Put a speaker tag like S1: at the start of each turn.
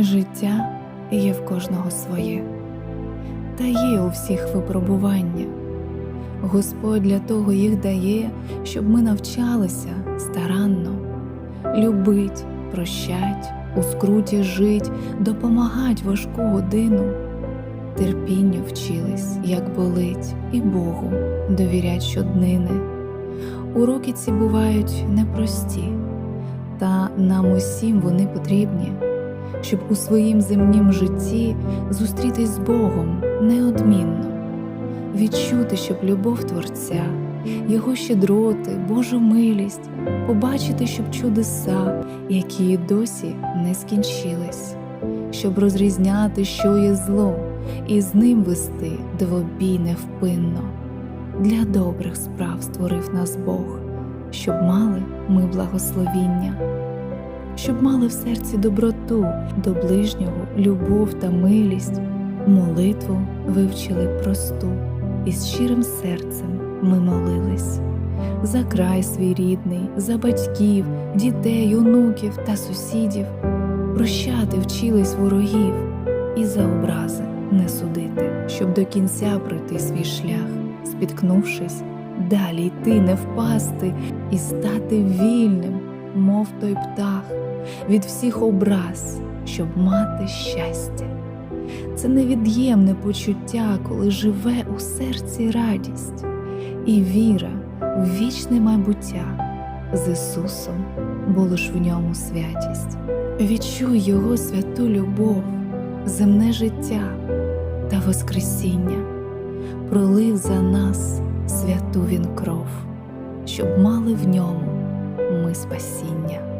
S1: Життя є в кожного своє, та є у всіх випробування. Господь для того їх дає, щоб ми навчалися старанно, любить, прощать, у скруті жить, допомагать важку годину, терпінню вчились, як болить, і Богу довірять щоднини. Уроки ці бувають непрості, та нам усім вони потрібні, щоб у своїм земнім житті зустрітись з Богом неодмінно, відчути, щоб любов Творця, Його щедроти, Божу милість, побачити, щоб чудеса, які досі не скінчились, щоб розрізняти, що є зло, і з ним вести двобій невпинно. Для добрих справ створив нас Бог, щоб мали ми благословіння, щоб мали в серці доброту до ближнього, любов та милість, молитву вивчили просту, і з щирим серцем ми молились. За край свій рідний, за батьків, дітей, онуків та сусідів, прощати вчились ворогів і за образи не судити, щоб до кінця пройти свій шлях, спіткнувшись, далі йти, не впасти і стати вільним, мов той птах, від всіх образ, щоб мати щастя. Це невід'ємне почуття, коли живе у серці радість і віра в вічне майбуття з Ісусом, бо лиш в ньому святість. Відчуй Його святу любов, земне життя та Воскресіння, пролив за нас святу він кров, щоб мали в ньому ми спасіння.